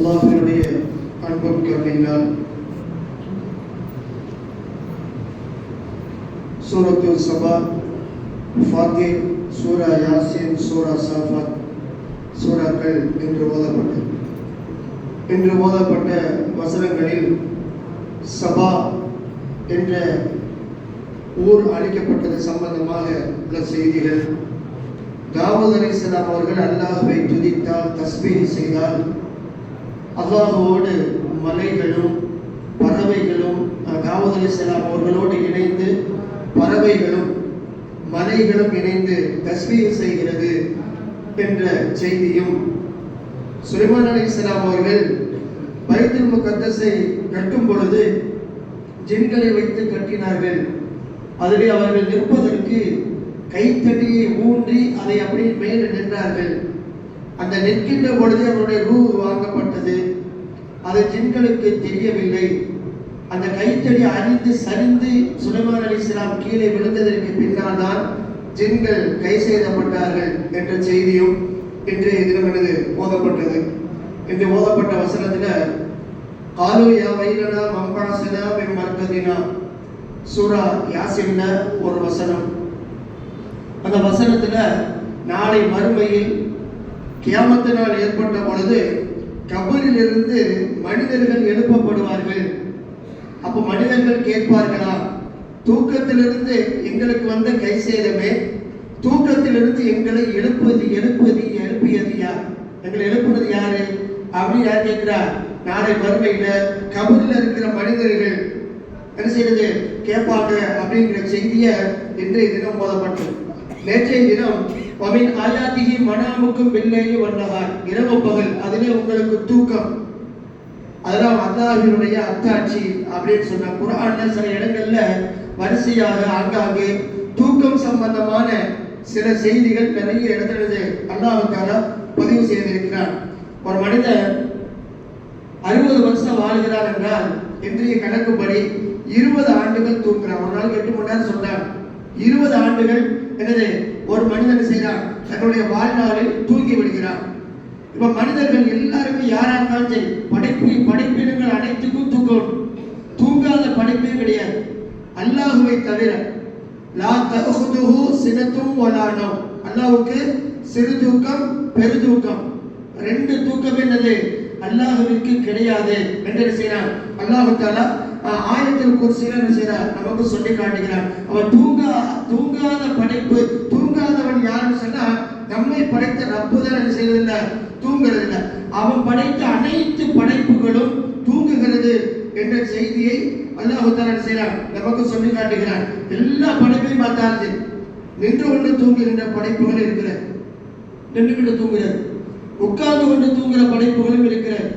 அல்லாஹினுடைய அன்பும் கருணையினால் சூரத்து சபா ஃபாத்திர் சூரா யாசின் சூரா சாஃபாத் சூறாக்கள் என்று ஓதப்பட்டது. இன்று ஓதப்பட்ட வசனங்களில் சபா என்ற ஊர் அளிக்கப்பட்டது சம்பந்தமாக உள்ள செய்திகள். தாவூத் அலைஹிஸ்ஸலாம் அவர்கள் அல்லாஹுவை துதித்தால் தஸ்பீஹ் செய்தால் அல்லாஹோடு மலைகளும் பறவைகளும் அஹ், தாவூத் அவர்களோடு இணைந்து பறவைகளும் மலைகளும் இணைந்து தஸ்மீர் செய்கிறது என்ற செய்தியும் சுலைமான் அலைஹிஸ்ஸலாம் அவர்கள் பைத்துல் முகத்தஸை கட்டும் பொழுது ஜின்களை வைத்து கட்டினார்கள். அதிலே அவர்கள் நிற்பதற்கு கைத்தடியை ஊன்றி அதை அப்படியே மேலே நின்றார்கள். அந்த நிற்கின்ற பொழுது அவருடைய ரூ வாங்கப்பட்டது. அது ஜின்களுக்கு தெரியவில்லை. அந்த கைத்தடி அறிந்து சரிந்து சுலைமான் அலிஸ்லாம் கீழே விழுந்ததற்கு பின்னால் தான் ஜின்கள் கை செய்தப்பட்டார்கள் என்ற செய்தியும் இன்றைய தினம் எனது ஓதப்பட்டது இன்று ஓதப்பட்ட வசனத்தில் காலு யா வைலனா மம்பாசனா மின் மர்கதினா. சூரா யாசின்ன ஒரு வசனம். அந்த வசனத்தில் நாளை மறுமையில் கியாமத்து நாள் ஏற்பட்ட பொழுது கபரிலிருந்து மனிதர்கள் எழுப்பப்படுவார்கள். அப்ப மனிதர்கள் கேட்பார்களா? தூக்கத்திலிருந்து எங்களுக்கு வந்த கை சேதமே தூக்கத்திலிருந்து எங்களை எழுப்புவது எழுப்புவது எழுப்பியது யார்? எங்களை எழுப்புனது யாரு? அப்படின்னு யார் கேட்கிறார்? நாளை மறுமையில கபரில் இருக்கிற மனிதர்கள். என்ன செய்யறது? கேட்பாங்க அப்படிங்கிற செய்தியை இன்றைய தினம் போதப்பட்டது. நேற்றைய தினம் பமின் ஆயாத்திகி மனாமுக்கும் பில்லையு வண்ணகார் இரவு பகல் அதிலே உங்களுக்கு தூக்கம். அதெல்லாம் அல்லாஹினுடைய அத்தாட்சி அப்படின்னு சொன்ன குரான்ல சில இடங்கள்ல வரிசையாக ஆங்காங்கே தூக்கம் சம்பந்தமான சில செய்திகள் நிறைய இடத்துல அல்லாவுக்காக பதிவு செய்திருக்கிறார் ஒரு மனிதன் அறுபது வருஷம் வாழ்கிறார் என்றால் இன்றைய கணக்குப்படி இருபது ஆண்டுகள் தூங்குறான். ஒரு நாள் எட்டு மணி நேரம் சொல்றான் இருபது ஆண்டுகள் என்னது ஒரு மனிதன் செய்கிறான்? தன்னுடைய வாழ்நாளில் தூங்கி விடுகிறான். இப்ப மனிதர்கள் எல்லாருமே யாரா இருந்தாலும் சரி படைப்பு படைப்பினங்கள் அனைத்துக்கும் தூக்கம். தூங்காத படைப்பே கிடையாது. அல்லாஹுவை தவிர லா தகுதுஹு சினத்தும் சிறு தூக்கம் பெரு தூக்கம். ரெண்டு தூக்கம் என்னது? அல்லாஹுவிற்கு கிடையாது. என்று என்ன செய்யறான் அல்லாஹு தாலா ஆஹ், ஆயத்தில் குர்சியில என்ன செய்யறார் நமக்கு சொல்லி காட்டுகிறான் அவன் தூங்கா தூங்காத படைப்பு நம்மை படைத்த ரப்பு தான் என்ன இல்லை தூங்குறது இல்லை அவன் படைத்த அனைத்து படைப்புகளும் தூங்குகிறது என்ற செய்தியை அல்லாஹு தாலா செய்யறான் நமக்கு சொல்லி காட்டுகிறான். எல்லா படைப்பையும் பார்த்தாரு நின்று கொண்டு தூங்குகின்ற படைப்புகள் இருக்கிற நின்று கொண்டு தூங்குகிறது. உட்கார்ந்து கொண்டு தூங்குற படைப்புகளும் இருக்கிறது.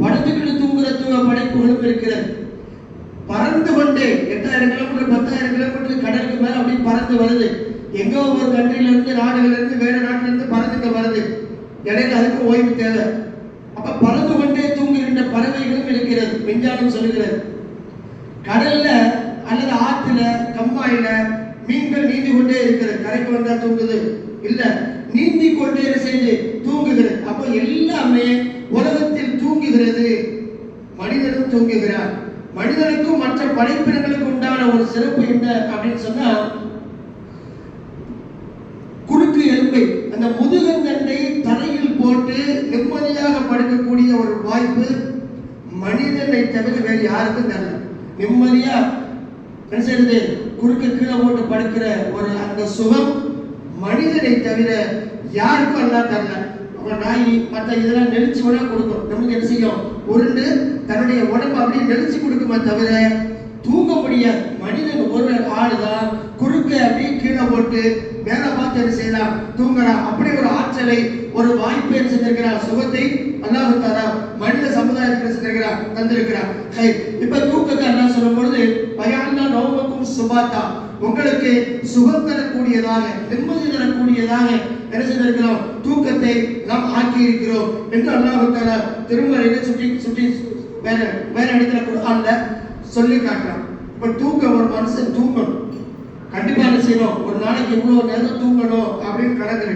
படுத்துக்கிட்டு தூங்குற தூ- படைப்புகளும் இருக்கிறது. பறந்து கொண்டே எட்டாயிரம் கிலோமீட்டர் பத்தாயிரம் கிலோமீட்டர் கடலுக்கு மேல அப்படி பறந்து வருது. எங்கோ ஒரு கண்ட்ரில இருந்து நாடுகள்ல இருந்து வேற நாட்டுல இருந்து பறந்துங்க வருது இடையில அதுக்கு ஓய்வு தேவை. அப்ப பறந்து கொண்டே தூங்குகின்ற பறவைகளும் இருக்கிறது விஞ்ஞானம் சொல்லுகிறது. கடல்ல அல்லது ஆற்றுல கம்மாயில மீன்கள் நீந்தி கொண்டே இருக்கிறது. கரைக்கு வந்தா தூங்குது. இல்ல நீந்தி கொண்டே என்ன செய்யுது? தூங்குகிறது. அப்ப எல்லாமே உலகத்தில் தூங்குகிறது. மனிதனும் தூங்குகிறார் மனிதனுக்கும் மற்ற படைப்பினங்களுக்கு உண்டான ஒரு சிறப்பு என்ன அப்படின்னு சொன்னா குறுக்கு அந்த முதுகந்தண்டை தரையில் போட்டு நிம்மதியாக படுக்கக்கூடிய ஒரு வாய்ப்பு மனிதனை தவிர வேறு யாருக்கும் தரல. நிம்மதியா என்ன செய்யறது குறுக்க கீழே போட்டு படுக்கிற ஒரு அந்த சுகம் மனிதனை தவிர யாருக்கும் எல்லாம் தரல. அவன் நாய் மற்ற இதெல்லாம் நெளிச்சு உடனே கொடுக்கும். நமக்கு என்ன செய்யும்? உருண்டு தன்னுடைய உடம்பு அப்படியே நெளிச்சு கொடுக்குமா தவிர தூங்க முடியாது. மனித ஆளுதான் குறுக்க அப்படியே கீழே போட்டு வேலை பார்த்து என்ன செய்யலாம் தூங்கலாம் அப்படி ஒரு ஆற்றலை ஒரு வாய்ப்பை செஞ்சிருக்கிறார் சுகத்தை அல்லாஹு தாரா மனித சமுதாயத்துக்கு செஞ்சிருக்கிறார் தந்திருக்கிறார் சரி இப்ப தூக்கத்தை அல்லாஹ் சொல்லும் பொழுது பயானா நோமக்கும் சுபாத்தா. உங்களுக்கு சுகம் தரக்கூடியதாக நிம்மதி தரக்கூடியதாக என்ன செய்திருக்கிறோம் தூக்கத்தை நாம் ஆக்கி இருக்கிறோம் என்று அல்லாஹு தாரா திருமறையில சுட்டி சுட்டி வேற வேற இடத்துல குரான்ல சொல்லி காட்டுறான். இப்போ தூக்கம் ஒரு மனுஷன் தூங்கணும். கண்டிப்பாக என்ன செய்யணும்? ஒரு நாளைக்கு இவ்வளோ நேரம் தூங்கணும் அப்படின்னு கணக்கு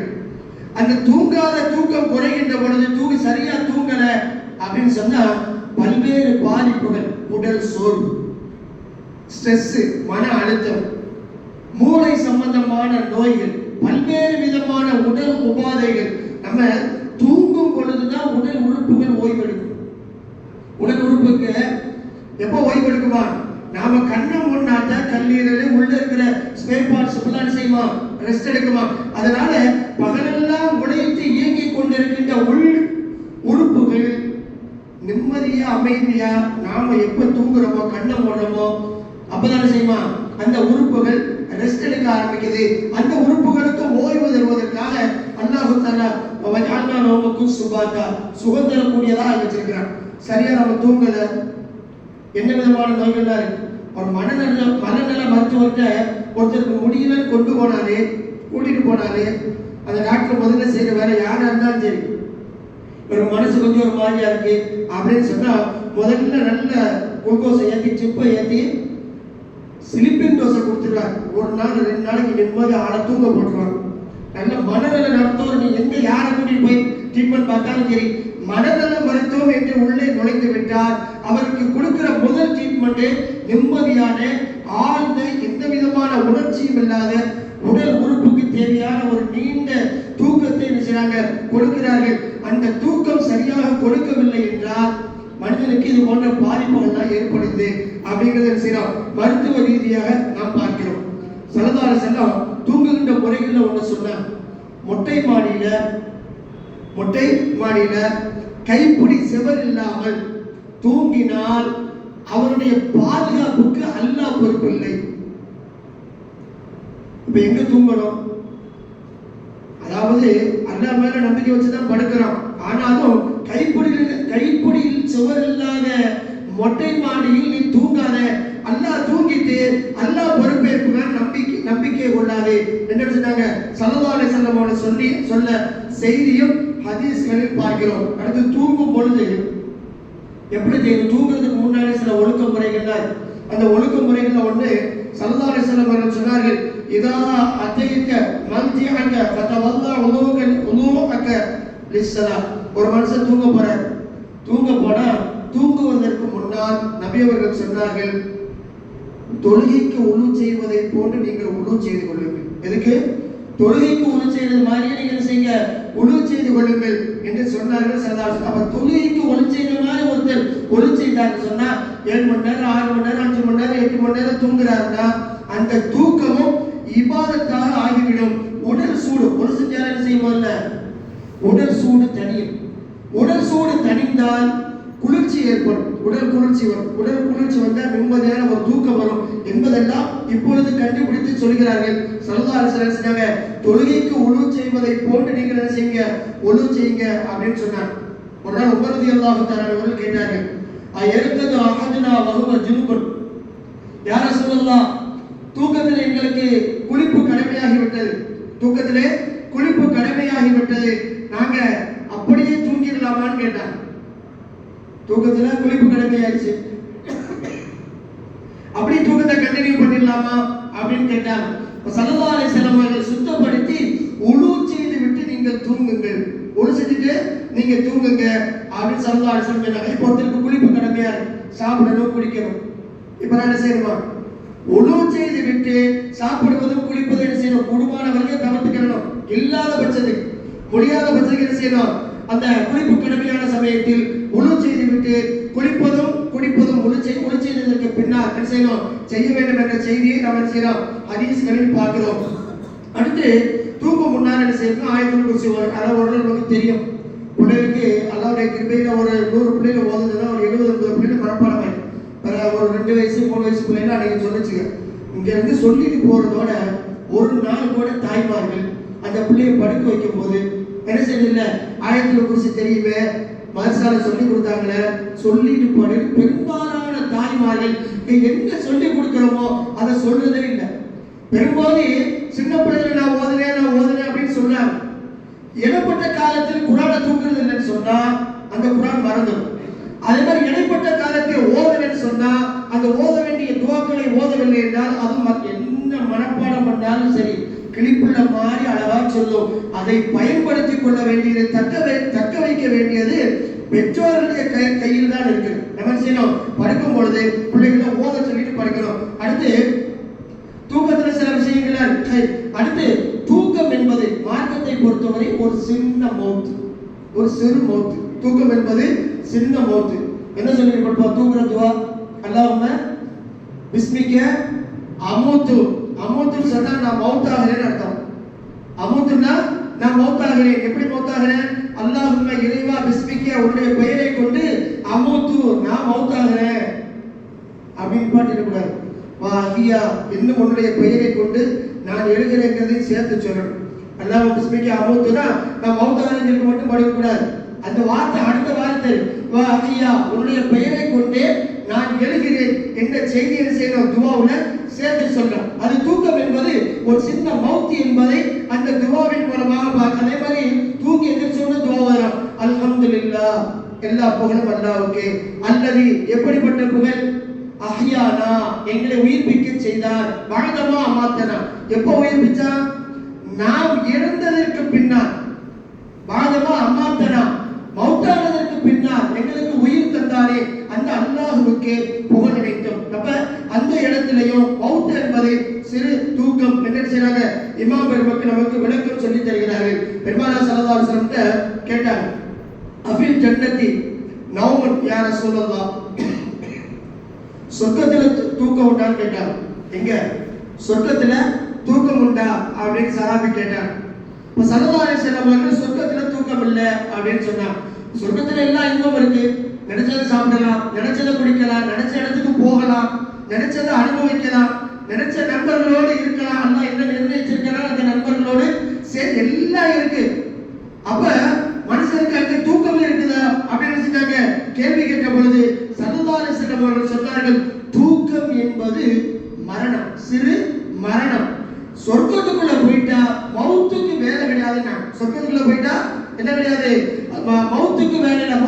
அந்த தூங்காத தூக்கம் குறைகின்ற பொழுது தூங்கி சரியா தூங்கல அப்படின்னு சொன்னா பல்வேறு பாதிப்புகள் உடல் சோர்வு ஸ்ட்ரெஸ் மன அழுத்தம் மூளை சம்பந்தமான நோய்கள் பல்வேறு விதமான உடல் உபாதைகள். நம்ம தூங்கும் பொழுதுதான் உடல் உறுப்புகள் ஓய்வெடுக்கும். உடல் உறுப்புக்கு எப்போ ஓய்வெடுக்குமா? நாம கண்ணை முன்னாட்ட கல்லீரல் உள்ள இருக்கிற ஸ்பேர் பார்ட்ஸ் ஃபுல்லாக செய்யுமா? ரெஸ்ட் எடுக்குமா? அதனால பகலெல்லாம் உழைத்து இயங்கி கொண்டிருக்கின்ற உள் உறுப்புகள் நிம்மதியா அமைதியா நாம எப்ப தூங்குறோமோ கண்ணை மூடுறோமோ அப்பதானே செய்யுமா? அந்த உறுப்புகள் ரெஸ்ட் எடுக்க ஆரம்பிக்குது. அந்த உறுப்புகளுக்கு ஓய்வு தருவதற்காக அல்லாஹு தாலா வஜானா நோமுக்கும் சுபாத்தா. சுகம் தரக்கூடியதா வச்சிருக்கிறான். சரியா நம்ம தூங்கல? என்ன விதமான நோய்கள்லாம் இருக்கு? ஒரு மனநல மனநல மருத்துவர்கிட்ட ஒருத்தருக்கு முடியலன்னு கொண்டு போனாரு கூட்டிட்டு போனாரு. அந்த டாக்டர் முதல்ல செய்யற வேலை யாரா இருந்தாலும் சரி. ஒரு மனசு கொஞ்சம் ஒரு மாதிரியா இருக்கு. அப்படின்னு சொன்னா முதல்ல நல்ல குளுக்கோஸை ஏற்றி சிப்பை ஏற்றி ஸ்லிப்பிங் டோஸை கொடுத்துருவாங்க ஒரு நாள் ரெண்டு நாளைக்கு நிம்மதி ஆளை தூங்க போட்டுருவாங்க நல்ல மனநல நடத்தவர் நீ எங்க யாரை கூட்டிட்டு போய் ட்ரீட்மெண்ட் பார்த்தாலும் சரி மனநல மருத்துவம் என்று உள்ளே நுழைந்து விட்டார். அவருக்கு கொடுக்கிற முதல் ட்ரீட்மெண்ட் நிம்மதியான ஆழ்ந்த எந்த விதமான உணர்ச்சியும் இல்லாத உடல் உறுப்புக்கு தேவையான ஒரு நீண்ட தூக்கத்தை செய்யறாங்க கொடுக்கிறார்கள். அந்த தூக்கம் சரியாக கொடுக்கவில்லை என்றால் மனிதனுக்கு இது போன்ற பாதிப்புகள்லாம் ஏற்படுது அப்படிங்கிறத செய்யறோம்? மருத்துவ ரீதியாக நாம் பார்க்கிறோம். சலதார செல்லம் தூங்குகின்ற முறைகள்ல ஒண்ணு சொன்ன மொட்டை மாடியில மொட்டை மாடியில கைப்பிடி செவர் இல்லாமல் தூங்கினால் அவருடைய பாதுகாப்புக்கு அல்லா பொறுப்பில்லை இப்ப எங்க தூங்கணும்? அதாவது அல்லா மேல நம்பிக்கை வச்சுதான் படுக்கிறோம் ஆனாலும் கைப்பிடியில் கைப்பிடியில் சுவர் இல்லாத மொட்டை மாடியில் நீ தூங்காத அல்லாஹ் தூங்கிட்டு அல்லாஹ் பொறுப்பேற்புகள் நம்பிக்கை நம்பிக்கை கொள்ளாது என்ன சொன்னாங்க சல்லல்லாஹு செல்லமோட சொல்லி சொல்ல செய்தியும் ஹதீஸ்களில் பார்க்கிறோம். அடுத்து தூங்கும் பொழுது எப்படி செய்யணும்? தூங்குறதுக்கு முன்னாடி சில ஒழுக்க முறைகள்லாம் அந்த ஒழுக்க முறைகள்ல ஒண்ணு சல்லல்லாஹு அலைஹி அவர்கள் சொன்னார்கள் இதா அத்தைக்க மல்ஜி அங்க ஃபதவல்லா உணவு அக்க லிஸ்ஸலா ஒரு மனுஷன் தூங்க போறார். தூங்க போனா தூங்குவதற்கு முன்னால் நபி அவர்கள் சொன்னார்கள் தொழுகைக்கு உணவு செய்வதை போன்று நீங்கள் உணவு செய்து கொள்ளுங்கள். எதுக்கு? தொழுகைக்கு உணவு செய்வது மாதிரியே நீங்கள் செய்ய உணவு செய்து கொள்ளுங்கள் என்று சொன்னார்கள் சதாசன் அப்ப தொழுகைக்கு ஒழு செய்த மாதிரி ஒருத்தர் ஒழு செய்தார்னு சொன்னா ஏழு மணி நேரம் ஆறு மணி நேரம் அஞ்சு மணி நேரம் எட்டு மணி நேரம் தூங்குறாருன்னா அந்த தூக்கமும் இபாதத்தாக ஆகிவிடும். உடல் சூடு ஒரு செஞ்சாலும் என்ன செய்வோம்ல உடல் சூடு தனியும் உடல் சூடு தனிந்தால் குளிர்ச்சி ஏற்படும். உடல் குளிர்ச்சி வரும். உடல் குளிர்ச்சி வந்தால் ரொம்ப நேரம் ஒரு தூக்கம் வரும். என்பதெல்லாம் இப்பொழுது கண்டுபிடித்து சொல்கிறார்கள். சல்லல்லாஹு அலைஹி தொழுகைக்கு உழு செய்வதை போன்று நீங்கள் என்ன செய்யுங்க? உழு செய்யுங்க அப்படின்னு சொன்னாங்க ஒரு நாள் உபரதி அல்லாஹு தஆலா கேட்டார்கள் அயர்கது அஹதுனா வகுவ ஜுனுபன்? யார சொல்லலாம் தூக்கத்தில் எங்களுக்கு குளிப்பு கடமையாகிவிட்டது. தூக்கத்திலே குளிப்பு கடமையாகிவிட்டது. நாங்க அப்படியே தூங்கிடலாமான்னு கேட்டாங்க தூக்கத்துல குளிப்பு கடமையாயிடுச்சு. அப்படி தூக்கத்தை கண்டினியூ பண்ணிடலாமா அப்படின்னு கேட்டாங்க இப்ப ஸல்லல்லாஹு சுத்தப்படுத்தி உழு செய்து விட்டு நீங்கள் தூங்குங்கள். ஒழு செஞ்சுட்டு நீங்க தூங்குங்க அப்படின்னு ஸல்லல்லாஹு அலைஹி இப்போ ஒருத்தருக்கு குளிப்பு கடமையா சாப்பிடணும் குடிக்கணும். இப்போ நான் என்ன செய்யணுமா? உணவு செய்து விட்டு சாப்பிடுவதும் குளிப்பதும் என்ன செய்யணும்? கூடுமான வரைக்கும் தவிர்த்துக்கணும் இல்லாத பட்சத்துக்கு முடியாத பட்சத்துக்கு என்ன செய்யணும்? அந்த குளிப்பு கடமையான சமயத்தில் உணவு செய்து விட்டு குளிப்பதும் குடிப்பதும் உழு செய்யும் என்ன? என்ன செய்யணும்? செய்ய வேண்டும் என்ற செய்தியை நம்ம செய்யலாம். ஹதீஸ்களில் பார்க்கிறோம். அடுத்து தூக்க முன்னால் என்ன செய்யணும் ஆயத்தில் குறிச்சி அதாவது ஒரு நமக்கு தெரியும். பிள்ளைகளுக்கு அல்லாவுடைய கிருபையில் ஒரு நூறு பிள்ளைகள் ஓதுதுன்னா ஒரு எழுபது ஐம்பது பிள்ளைகள் மனப்பாடம் ஆயிடும். ஒரு ரெண்டு வயசு மூணு வயசு பிள்ளைங்க அன்னைக்கு சொல்லிச்சுங்க இங்க இருந்து சொல்லிட்டு போறதோட ஒரு நாள் கூட தாய்மார்கள் அந்த பிள்ளையை படுக்க வைக்கும் போது என்ன செய்யல ஆயத்தில் குறிச்சி தெரியுமே? மதரசால சொல்லி கொடுத்தாங்களே? சொல்லிட்டு போனது பெரும்பாலான தாய்மார்கள் நீ என்ன சொல்லி கொடுக்கிறோமோ அதை சொல்றதே இல்லை. பெரும்பாலும் சின்ன பிள்ளைகள் நான் ஓதுனேன் நான் ஓதுனேன் அப்படின்னு சொன்னாங்க. இடைப்பட்ட காலத்தில் குரானை தூக்குறது இல்லைன்னு சொன்னா அந்த குரான் மறந்துடும். அதே மாதிரி இடைப்பட்ட காலத்தில் ஓதுனேன்னு சொன்னா அந்த ஓத வேண்டிய துவாக்களை ஓதவில்லை என்றால் அது என்ன மனப்பாடம் பண்ணாலும் சரி கிளிப்புள்ள மாதிரி அழகா சொல்லும். அதை பயன்படுத்திக் கொள்ள வேண்டியது தக்க தக்க வைக்க வேண்டியது பெற்றோர்களுடைய கை கையில் தான் இருக்கு நம்ம என்ன செய்யணும்? படுக்கும் பொழுது பிள்ளைகளை ஓத சொல்லிட்டு படுக்கணும். அடுத்து தூக்கத்துல சில விஷயங்கள் இருக்கு. அடுத்து தூக்கம் என்பது மார்க்கத்தை பொறுத்தவரை ஒரு சின்ன மௌத்து ஒரு சிறு மௌத்து தூக்கம் என்பது சின்ன மௌத்து என்ன சொல்லி தூக்குற துவா அல்லாம விஸ்மிக்க அமூத்து. அமூத்துன்னு சொன்னா நான் மௌத்தாகிறேன்னு அர்த்தம். அமூத்துன்னா நான் மௌத்தாகிறேன் எப்படி மௌத்தாகிறேன் உன்னுடைய பெயரை கொண்டு அமௌத்து நான் மௌத்தாகிறேன். அப்படின்னு பாட்டிடக்கூடாது வா அஹியா இன்னும் உன்னுடைய பெயரை கொண்டு நான் எழுகிறேங்கிறதையும் சேர்த்து சொல்லணும். அல்லாஹ் பிஸ்மிக்கு அமௌத்துனா நான் மௌத்தாகிறேன்னு சொல்லி மட்டும் படிக்கக்கூடாது அந்த வார்த்தை அடுத்த வார்த்தை வா அஹியா உன்னுடைய பெயரை கொண்டே நான் எழுகிறேன். என்ற செய்தி என்ன செய்யணும்? துவாவுல சேர்த்து சொல்றான் அது தூக்கம் என்பது ஒரு சின்ன மௌத்தி என்பதை அந்த துவாவின் மூலமாக பார்க்க அதே மாதிரி தூக்கி எந்திரிச்சோன்னு துவா வரும். அல்ஹம்துலில்லாஹ் எல்லா புகழும் அல்லாவுக்கு. அல்லது எப்படிப்பட்ட புகழ்? அஹ்யானா. எங்களை உயிர்ப்பிக்க செய்தார். வாழ்தமா அமாத்தனா எப்போ உயிர்ப்பிச்சா? நாம் இறந்ததற்கு பின்னால். வாழ்தமா அமாத்தனா மௌத்தானதற்கு பின்னால். எங்களுக்கு உயிர் தந்தாரே. அந்த அல்லாஹுக்கு புகழ் நினைத்தோம் அப்ப அந்த இடத்திலையும் மௌத் என்பதை சிறு தூக்கம் என்ன செய்யறாங்க இமாம் பெருமக்கு நமக்கு விளக்கம் சொல்லி தருகிறார்கள். பெருமானா சல்லல்லாஹு கேட்டாங்க. அஃபில் ஜன்னதி நவமன் யா சொல்லலாம் சொர்க்கத்துல தூக்கம் உண்டான்னு கேட்டான் எங்க? சொர்க்கத்துல தூக்கம் உண்டா? அப்படின்னு சஹாபி கேட்டான் இப்ப சல்லல்லாஹு செல்லம் சொர்க்கத்துல தூக்கம் இல்ல அப்படின்னு சொன்னான் சொர்க்கத்துல எல்லாம் இன்பம் இருக்கு. நினைச்சதை சாப்பிடலாம் நினைச்சதை குடிக்கலாம் நினைச்ச இடத்துக்கு போகலாம் நினைச்சதை அனுபவிக்கலாம். நினைச்ச நண்பர்களோடு இருக்கலாம். அண்ணா என்ன நிர்ணயிச்சிருக்கிறார்? அந்த நண்பர்களோடு சரி எல்லாம் இருக்கு. அப்ப மனுஷனுக்கு அங்க தூக்கம் இருக்குதா? அப்படின்னு நினைச்சிட்டாங்க. கேள்வி கேட்ட பொழுது சல்லல்லாஹு செல்லம் அவர்கள் சொன்னார்கள் தூக்கம் என்பது மரணம். சிறு மரணம். சொர்க்கத்துக்குள்ள போயிட்டா மௌத்துக்கு வேலை கிடையாதுன்னா. சொர்க்கத்துக்குள்ள போயிட்டா என்ன கிடையாது? மௌத்துக்கு வேலை இல்லை.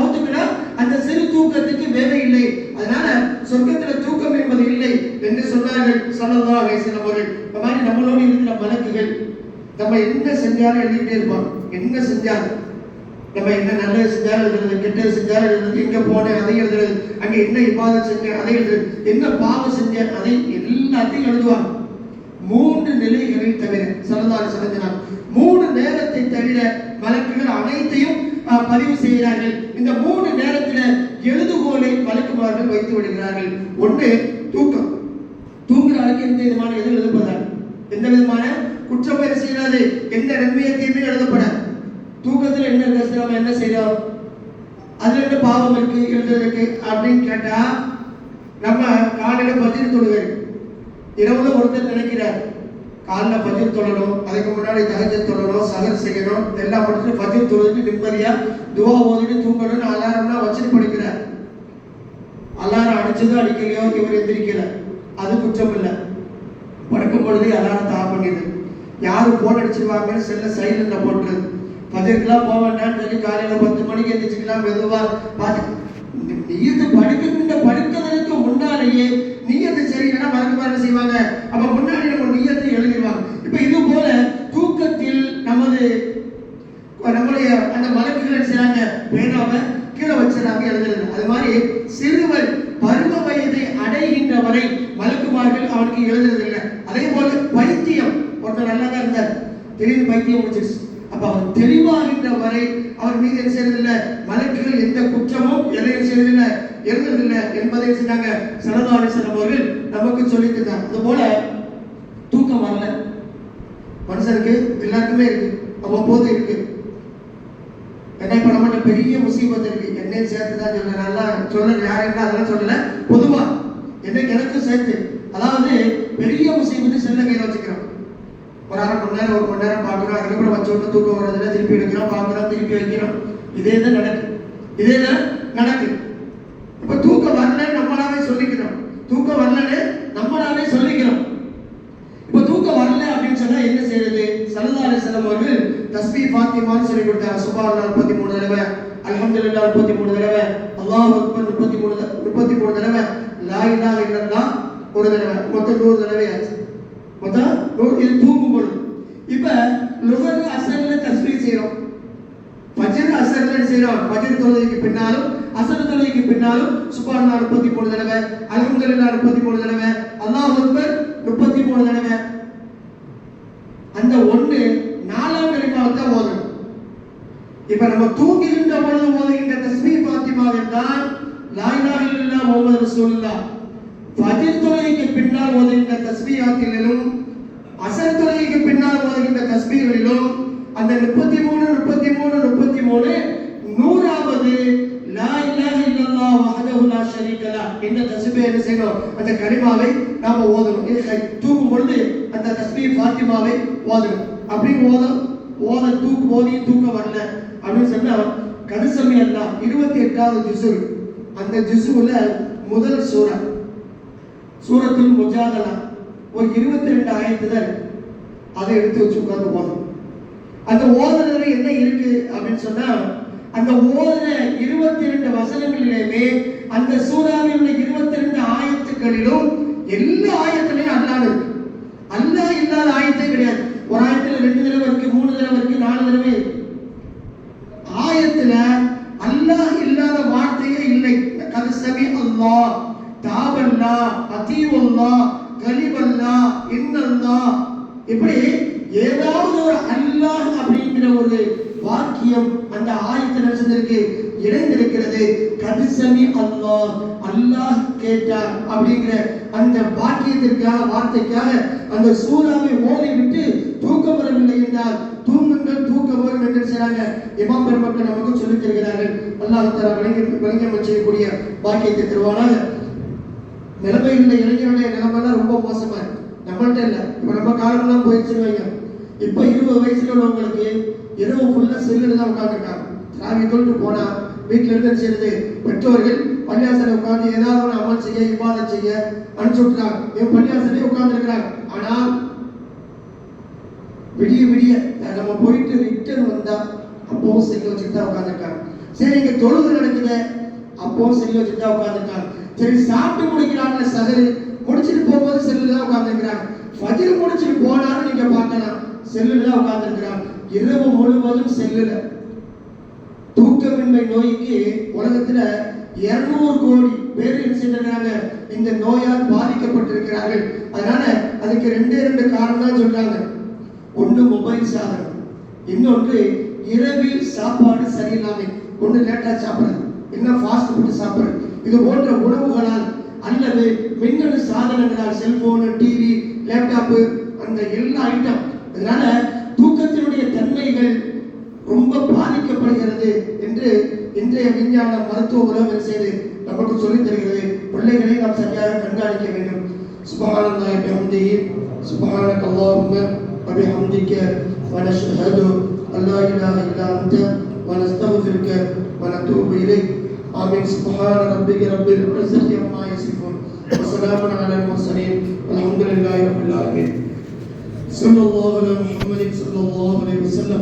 அந்த சிறு தூக்கத்துக்கு வேலை இல்லை. அதனால சொர்க்கத்துல தூக்கம் என்பது இல்லை என்று சொன்னார்கள் சல்லல்லாஹு அலைஹி அவர்கள். இந்த மாதிரி நம்மளோடு இருக்கிற மலக்குகள் நம்ம என்ன செஞ்சாலும் எழுதிட்டே இருப்பான் என்ன செஞ்சாலும். நம்ம என்ன நல்லது செஞ்சாலும் எழுதுறது கெட்டது செஞ்சாலும் எழுதுறது எங்க போனேன் அதை எழுதுறது அங்க என்ன இப்பாதம் செஞ்சேன் அதை எழுதுறது என்ன பாவம் செஞ்சேன் அதை எல்லாத்தையும் எழுதுவாங்க. மூன்று நிலைகளை தவிர சரதாரி சரஞ்சனா மூணு நேரத்தை தவிர வழக்குகள் அனைத்தையும் பதிவு செய்கிறார்கள். இந்த மூணு நேரத்தில் எழுதுகோலை வழக்குமார்கள் வைத்து விடுகிறார்கள். ஒன்று தூக்கம். தூங்குற ஆளுக்கு எந்த விதமான எதுவும் எழுதப்படாது. எந்த விதமான குற்றம் பயிர் செய்யாது. எந்த நன்மையத்தையுமே தீமையும் எழுதப்படாது. தூக்கத்தில் என்ன இருக்கு நம்ம என்ன செய்யறோம் அதுல என்ன பாவம் இருக்கு எழுதுறதுக்கு அப்படின்னு கேட்டா நம்ம காலையில பஜ்ர் தொழுகை இரவுல ஒருத்தர் நினைக்கிறார் காலைல பஜ்ர் தொழணும் அதுக்கு முன்னாடி தகஜ தொழணும் சகர் செய்யணும் எல்லாம் முடிச்சுட்டு பஜ்ர் தொழுதுட்டு நிம்மதியா துவா ஓதிட்டு தூங்கணும்னு அலாரம்லாம் வச்சுட்டு படிக்கிறார் அலாரம் அடிச்சதோ அடிக்கலையோ இவர் எந்திரிக்கல. அது குற்றம் இல்லை. படுக்கும் பொழுது அலாரத்தை ஆஃப் பண்ணிடுது யாரும் போன் அடிச்சிருவாங்கன்னு செல்ல சைலண்ட்ல போட்டுருது பஜருக்குலாம் போக வேண்டாம்னு சொல்லி காலையில பத்து மணிக்கு எந்திரிச்சுக்கலாம் மெதுவா பார்த்து நீயத்து படுக்கின்ற படுக்கிறதுக்கு முன்னாலேயே நீயத்து சரியில்லைன்னா மறக்க மாதிரி செய்வாங்க? அப்ப முன்னாடி நம்ம நீயத்து எழுதிடுவாங்க இப்போ இது போல தூக்கத்தில் நமது நம்முடைய அந்த மலக்குகள் என்ன செய்றாங்க? பேனாவை கீழே வச்சிடறாங்க எழுதுறது. அது மாதிரி சிறுவன் பருவ வயதை அடைகின்ற வரை வழக்குமார்கள் அவனுக்கு எழுதுறது இல்லை அதே போல பைத்தியம் ஒருத்தர் நல்லா தான் இருந்தார். திடீர்னு பைத்தியம் முடிச்சிருச்சு அப்ப அவர் தெளிவாகின்ற வரை அவர் மீது என்ன செய்யறதில்லை வழக்குகள் எந்த குற்றமும் எதையும் செய்யறதில்லை எழுதுறதில்லை என்பதை சொன்னாங்க சரதாரிசன் அவர்கள் நமக்கு சொல்லிட்டு இருந்தார் அது போல தூக்கம் வரல. மனுஷனுக்கு எல்லாருக்குமே இருக்கு. அவ்வப்போது இருக்கு. என்ன பண்ண நம்மகிட்ட பெரிய முசீபத்து இருக்கு. என்னையும் சேர்த்து தான் சொல்றேன். நல்லா சொல்ல யாருன்னா அதெல்லாம் சொல்லல. பொதுவா என்னைக்கு எனக்கும் சேர்த்து. அதாவது பெரிய முசீபத்து செல்ல கையில வச்சுக்கிறோம். ஒரு அரை மணி நேரம் ஒரு மணி நேரம் பார்க்குறோம் அதுக்கப்புறம் வச்ச உடனே தூக்கம் வர்றதுல திருப்பி எடுக்கிறோம் பார்க்குறோம் திருப்பி வைக்கிறோம். இதே தான் நடக்கு. இதே தான் நடக்கு இப்ப தூக்கம் வரலன்னு நம்மளாவே சொல்லிக்கிறோம் தூக்கம் வரலன்னு நம்மளாவே சொல்லிக்கிறோம் இப்ப தூக்கம் வரல அப்படின்னு சொன்னா என்ன செய்யறது சல்லா அலிஸ்லாம் அவர்கள் தஸ்பீ ஃபாத்திமான்னு சொல்லி கொடுத்தாங்க. சுபான் முப்பத்தி மூணு தடவை அல்ஹம்துலில்லாஹ் முப்பத்தி மூணு தடவை அல்லாஹ் அக்பர் முப்பத்தி மூணு முப்பத்தி மூணு தடவை லா இலாஹ இல்லல்லாஹ் ஒரு தடவை மொத்தம் நூறு தடவை ஆச்சு. மொத்தம் நூறு இது தூங்கும் பொழுது. இப்ப லுகர் அசல்ல தஸ்பீ செய்யறோம் பஜர் அசர்ல செய்யறோம் பஜர் தொழுகைக்கு பின்னாலும் அசர் தொழுகைக்கு பின்னாலும் சுப்ஹானல்லாஹ் முப்பத்தி மூணு தடவை அல்ஹம்துலில்லாஹ் முப்பத்தி மூணு தடவை அல்லாஹ் அக்பர் முப்பத்தி மூணு தடவை. அந்த ஒண்ணு நாலாம் கலிமாவை தான் ஓதணும் இப்ப நம்ம தூங்குகின்ற பொழுது ஓதுகின்ற தஸ்மீ பாத்திமாவில் தான் லா இல்லா இல்லல்லாஹ் முஹம்மது ஃபஜர் தொழுகைக்கு பின்னால் ஓதுகின்ற தஸ்பீஹாத்திலும் அசர் தொழுகைக்கு பின்னால் ஓதுகின்ற தஸ்பீகளிலும் அந்த முப்பத்தி மூணு முப்பத்தி மூணு முப்பத்தி மூணு நூறாவது லா இலாஹ இல்லல்லாஹ் வஹதஹு லா ஷரீக லஹ் என்ற என்ன செய்யணும்? அந்த கலிமாவை நாம ஓதணும். இது தூங்கும் பொழுது அந்த தஸ்மி ஃபாத்திமாவை ஓதணும். அப்படி ஓதணும். ஓத தூக்கு ஓதி தூக்க வரல. அப்படின்னு சொன்னா கதுசமி அல்லாஹ் இருபத்தி எட்டாவது ஜிசு அந்த ஜிசுல முதல் சூரா சூரத்தில் முஜாதலா. ஒரு இருபத்தி ரெண்டு ஆயிரத்து தான் இருக்கு. அதை எடுத்து வச்சு உட்காந்து போதும் அந்த ஓதனில் என்ன இருக்கு அப்படின்னு சொன்னா அந்த ஓதன இருபத்தி ரெண்டு வசனங்களிலுமே அந்த சூறாவில் உள்ள இருபத்தி ரெண்டு ஆயத்துக்களிலும் எல்லா ஆயத்திலையும் அல்லாஹ் இருக்கு. அல்லா இல்லாத ஆயத்தே கிடையாது. ஒரு ஆயத்துல ரெண்டு தடவை இருக்கு மூணு தடவை இருக்கு நாலு தடவை ஆயத்துல அல்லாஹ் இல்லாத வார்த்தையே இல்லை. கது சமி அல்லாஹ் தாபல்லா அதீவல்லா கலிபல்லா இன்னல்லா. இப்படி ஏதாவது ஒரு அல்லாஹ் அப்படிங்கிற ஒரு வாக்கியம் அந்த ஆயத்தில் நடந்திருக்கு இணைந்திருக்கிறது. கதிசமி அல்லாஹ் அல்லாஹ் கேட்டார் அப்படிங்கிற அந்த வாக்கியத்திற்காக வார்த்தைக்காக அந்த சூறாவை ஓடி விட்டு தூக்கம் வரவில்லை என்றால் தூங்குங்கள் தூக்கம் வரும் என்று செய்றாங்க இமாம் பெருமக்கள் நமக்கு சொல்லித் தருகிறார்கள் அல்லாஹ் தர வணிகம் செய்யக்கூடிய வாக்கியத்தை தருவானாக. நிலைமைகளில் இளைஞருடைய நிலைமைலாம் ரொம்ப மோசமா இருக்கு. நம்மள்ட்ட இல்ல. இப்ப நம்ம காலம்லாம் போயிடுச்சுன்னு வைங்க. இப்ப இருபது வயசுல உள்ளவங்களுக்கு இரவு ஃபுல்லா செல்லுல தான் உட்காந்துருக்காங்க ராவி தொழில் போனா வீட்டுல இருந்து செய்யறது பெற்றோர்கள் பள்ளியாசனை உட்கார்ந்து ஏதாவது ஒரு அமல் செய்ய விவாதம் செய்ய அனுப்பிச்சு விட்டுறாங்க இவன் பள்ளியாசலே உட்கார்ந்து இருக்கிறாங்க ஆனால் விடிய விடிய நம்ம போயிட்டு ரிட்டர்ன் வந்தா அப்பவும் செல்லு வச்சுட்டு தான் உட்காந்துருக்காங்க சரி இங்க தொழுது நடக்குது அப்பவும் செல்லு வச்சுட்டு தான் உட்காந்துருக்காங்க சரி சாப்பிட்டு முடிக்கிறாங்க சகரு முடிச்சிட்டு போகும்போது செல்லுல தான் உட்காந்துருக்கிறாங்க ஃபஜ்ர் முடிச்சிட்டு போனாலும் நீங்க பார்க்கலாம் செல்லுல தான் உட்காந்துருக்கிறாங்க இரவு முழுவதும் செல்லுல. தூக்கமின்மை நோய்க்கு உலகத்துல 200 கோடி பேர் என்ன இந்த நோயால் பாதிக்கப்பட்டிருக்கிறார்கள். அதனால அதுக்கு ரெண்டே ரெண்டு காரணம் தான் சொல்றாங்க. ஒன்று மொபைல் சாதனம் இன்னொன்று இரவில் சாப்பாடு சரியில்லாமை. ஒன்று லேட்டாக சாப்பிட்றது என்ன ஃபாஸ்ட் ஃபுட் சாப்பிட்றது இது போன்ற உணவுகளால் அல்லது மின்னணு சாதனங்களால் செல்போனு டிவி லேப்டாப்பு அந்த எல்லா ஐட்டம் அதனால தூக்கத்தினுடைய தன்மைகள் ரொம்ப பாதிக்கப்படுகிறது என்று இன்றைய விஞ்ஞான மருத்துவ உலகம் என்ன செய்து நமக்கு சொல்லித் தருகிறது பிள்ளைகளை நாம் சரியாக கண்காணிக்க வேண்டும் சுபஹானல்லாஹி பிஹம்திஹி சுபஹானக அல்லாஹும்ம وبحمدك ونشهد أن لا إله إلا أنت ونستغفرك ونتوب إليك آمين سبحان ربك رب العزة عما يصفون وسلام على المرسلين والحمد لله رب العالمين صلى الله على محمد صلى الله عليه وسلم